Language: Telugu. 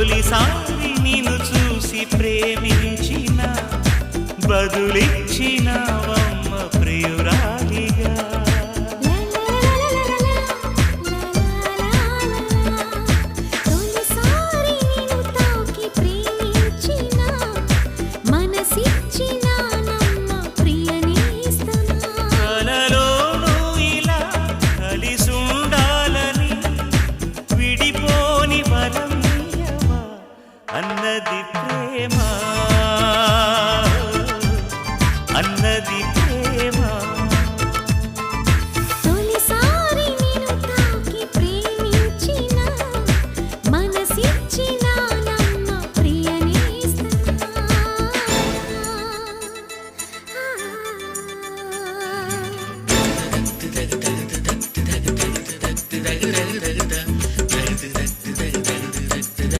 తొలిసారి నిన్ను చూసి ప్రేమించిన బదులిచ్చినవమ్మ ప్రియో ప్రేమ? అన్నది ప్రేమ? తొలిసారి నేను తాకి ప్రేమించిన మనసిచ్చిన నమ్మ ప్రియనేస్తా